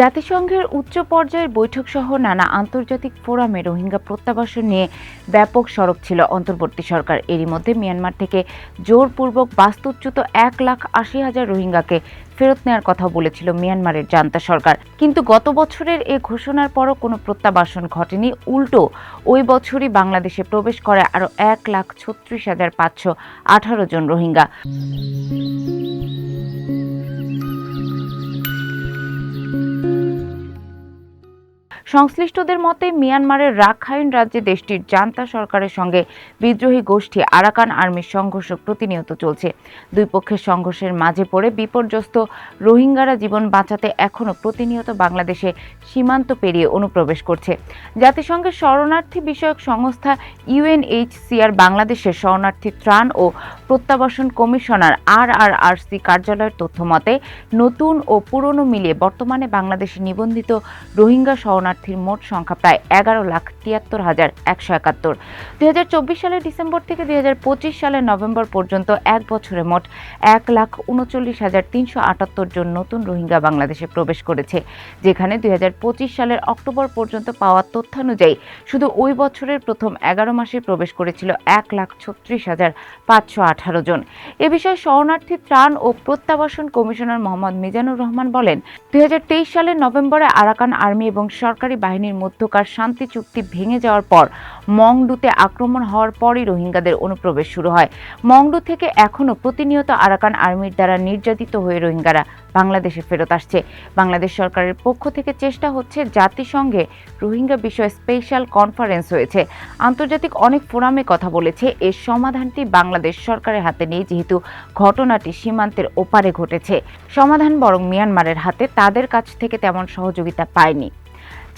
জাতিসংঘের উচ্চ পর্যায়ের বৈঠক সহ নানা আন্তর্জাতিক ফোরামে রোহিঙ্গা প্রত্যাবাসন নিয়ে ব্যাপক সড়ক ছিল অন্তর্বর্তী সরকার। এরই মধ্যে মিয়ানমার থেকে জোরপূর্বক বাস্তুচ্যুত এক লাখ আশি হাজার রোহিঙ্গাকে ফেরত নেওয়ার কথা বলেছিল মিয়ানমারের জান্তা সরকার। কিন্তু গত বছরের এ ঘোষণার পরও কোনো প্রত্যাবাসন ঘটেনি। উল্টো, ওই বছরই বাংলাদেশে প্রবেশ করে আরও এক লাখ ছত্রিশ হাজার পাঁচশো আঠারো জন রোহিঙ্গা। সংশ্লিষ্টদের মতে, মিয়ানমারের রাখাইন রাজ্যে দেশটির জান্তা সরকারের সঙ্গে বিদ্রোহী গোষ্ঠী আরাকান আর্মির সংঘর্ষ প্রতিনিয়ত চলছে। দুই পক্ষের সংঘর্ষের মাঝে পড়ে বিপর্যস্ত রোহিঙ্গারা জীবন বাঁচাতে এখনও প্রতিনিয়ত বাংলাদেশে সীমান্ত পেরিয়ে অনুপ্রবেশ করছে। জাতিসংঘের শরণার্থী বিষয়ক সংস্থা ইউএনএইচসিআর বাংলাদেশের শরণার্থী ত্রাণ ও প্রত্যাবাসন কমিশনার আর আর আর সি কার্যালয়ের তথ্য মতে নতুন ও পুরনো মিলিয়ে বর্তমানে বাংলাদেশে নিবন্ধিত রোহিঙ্গা শরণার্থীর মোট সংখ্যা প্রায় এগারো লাখ তিয়াত্তর হাজার একশো একাত্তর। দুই সালের ডিসেম্বর থেকে দুই হাজার পঁচিশ সালের নভেম্বর পর্যন্ত এক বছরে মোট এক লাখ উনচল্লিশ হাজার তিনশো আটাত্তর জন নতুন রোহিঙ্গা বাংলাদেশে প্রবেশ করেছে, যেখানে দুই হাজার পঁচিশ সালের অক্টোবর পর্যন্ত পাওয়া তথ্যানুযায়ী শুধু ওই বছরের প্রথম এগারো মাসে প্রবেশ করেছিল এক লাখ ছত্রিশ হাজার পাঁচশো আঠারো জন। এ বিষয়ে শরণার্থী ত্রাণ ও প্রত্যাবাসন কমিশনার মোহাম্মদ মিজানুর রহমান বলেন, দুই সালের নভেম্বরে আরাকান আর্মি এবং সরকারি বাহিনীর মধ্যকার শান্তি চুক্তি ভেঙে যাওয়ার পর মংডুতে আক্রমণ হওয়ার পরই রোহিঙ্গাদের অনুপ্রবেশ শুরু হয়। মংডু থেকে এখনও প্রতিনিয়ত আরাকান আর্মির দ্বারা নির্যাতিত হয়ে রোহিঙ্গারা বাংলাদেশে ফেরত আসছে। বাংলাদেশ সরকারের পক্ষ থেকে চেষ্টা হচ্ছে জাতিসংঘে রোহিঙ্গা বিষয়ে স্পেশাল কনফারেন্স হয়েছে। আন্তর্জাতিক অনেক ফোরামে কথা বলেছে, এর সমাধানটি বাংলাদেশ সরকারের হাতে নেই, যেহেতু ঘটনাটি সীমান্তের ওপারে ঘটেছে। সমাধান বরং মিয়ানমারের হাতে, তাদের কাছ থেকে তেমন সহযোগিতা পায়নি।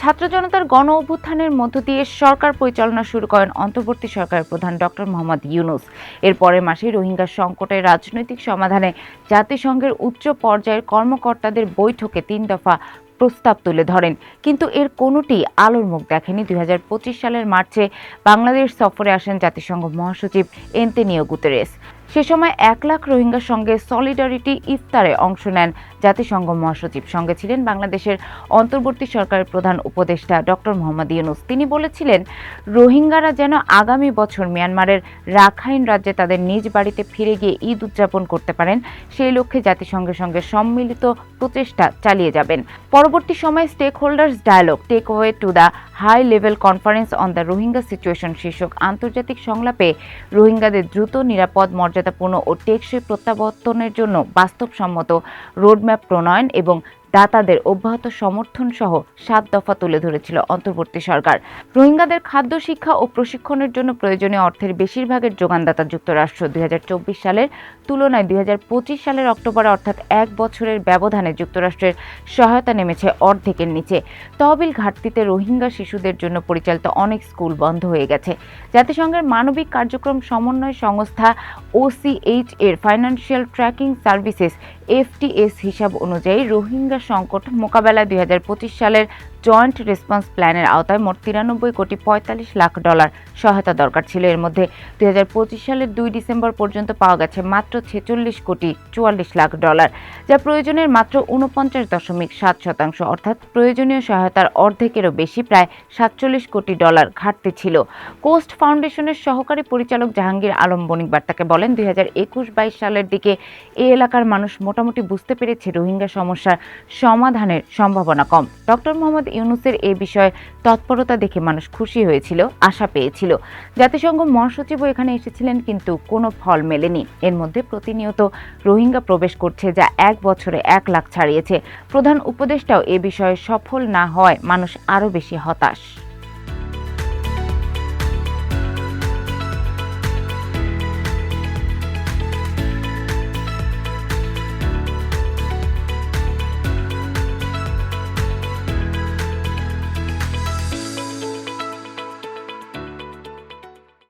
ছাত্র জনতার গণ অভ্যুত্থানের মধ্য দিয়ে সরকার পরিচালনা শুরু করেন অন্তর্বর্তী সরকারের প্রধান ডক্টর মোহাম্মদ ইউনুস। এর পরের মাসে রোহিঙ্গা সংকটের রাজনৈতিক সমাধানে জাতিসংঘের উচ্চ পর্যায়ের কর্মকর্তাদের বৈঠকে তিন দফা প্রস্তাব তুলে ধরেন। কিন্তু এর কোনোটি আলোর মুখ দেখেনি। দুই হাজার পঁচিশ সালের মার্চে বাংলাদেশ সফরে আসেন জাতিসংঘ মহাসচিব এন্তেনিও গুতেরেস। সে সময় এক লাখ রোহিঙ্গার সঙ্গে সলিডারিটি ইফতারে অংশ নেন জাতিসংঘ মহাসচিব। সঙ্গে ছিলেন বাংলাদেশের অন্তর্বর্তী সরকারের প্রধান উপদেষ্টা ডক্টর মোহাম্মদ ইউনুস। তিনি বলেছিলেন, রোহিঙ্গারা যেন আগামী বছর মিয়ানমারের রাখাইন রাজ্যে তাদের নিজ বাড়িতে ফিরে গিয়ে ঈদ উদযাপন করতে পারেন, সেই লক্ষ্যে জাতিসংঘের সঙ্গে সম্মিলিত প্রচেষ্টা চালিয়ে যাবেন। পরবর্তী সময়ে stakeholders dialogue take way to the high level conference on the Rohingya situation শীর্ষক আন্তর্জাতিক সংলাপে রোহিঙ্গাদের দ্রুত নিরাপদ মর্যাদাপূর্ণ ও টেকসই প্রত্যাবর্তনের জন্য বাস্তবসম্মত রোডম্যাপ প্রণয়ন এবং দাতাদের অব্যাহত সমর্থন সহ সাত দফা তুলে ধরেছিল অন্তর্বর্তী সরকার। রোহিঙ্গাদের খাদ্য, শিক্ষা ও প্রশিক্ষণের জন্য প্রয়োজনীয় অর্থের বেশিরভাগের যোগানদাতা যুক্তরাষ্ট্র। দুই হাজার চব্বিশ সালের তুলনায় দুই হাজার পঁচিশ সালের অক্টোবরে অর্থাৎ এক বছরের ব্যবধানে যুক্তরাষ্ট্রের সহায়তা নেমেছে অর্ধেকের নিচে। তহবিল ঘাটতিতে রোহিঙ্গা শিশুদের জন্য পরিচালিত অনেক স্কুল বন্ধ হয়ে গেছে। জাতিসংঘের মানবিক কার্যক্রম সমন্বয় সংস্থা ওসিএইচ এর ফাইন্যান্সিয়াল ট্র্যাকিং সার্ভিসেস এফটিএস হিসাব অনুযায়ী রোহিঙ্গা সংকট মোকাবেলা দুই হাজার পঁচিশ সালের জয়েন্ট রেসপন্স প্ল্যানের আওতায় মোট তিরানব্বই কোটি পঁয়তাল্লিশ লাখ ডলার সহায়তা দরকার ছিল। এর মধ্যে দুই হাজার পঁচিশ সালের দুই ডিসেম্বর পর্যন্ত পাওয়া গেছে মাত্র ছেচল্লিশ কোটি চুয়াল্লিশ লাখ ডলার, যা প্রয়োজনের মাত্র উনপঞ্চাশ দশমিক সাত শতাংশ, অর্থাৎ প্রয়োজনীয় সহায়তার অর্ধেকেরও বেশি, প্রায় সাতচল্লিশ কোটি ডলার ঘাটতি ছিল। কোস্ট ফাউন্ডেশনের সহকারী পরিচালক জাহাঙ্গীর আলম বণিক বার্তাকে বলেন, দুই হাজার একুশ বাইশ সালের দিকে এই এলাকার মানুষ মোটামুটি বুঝতে পেরেছে রোহিঙ্গা সমস্যার সমাধানের সম্ভাবনা কম। ডক্টর মোহাম্মদ ইউনুসের এ বিষয়ে তৎপরতা দেখে মানুষ খুশি হয়েছিল, আশা পেয়েছিল। জাতিসংঘ মহাসচিবও এখানে এসেছিলেন কিন্তু কোনো ফল মেলেনি। এর মধ্যে প্রতিনিয়ত রোহিঙ্গা প্রবেশ করছে যা এক বছরে এক লাখ ছাড়িয়েছে। প্রধান উপদেষ্টাও এ বিষয়ে সফল না হয় মানুষ আরও বেশি হতাশ।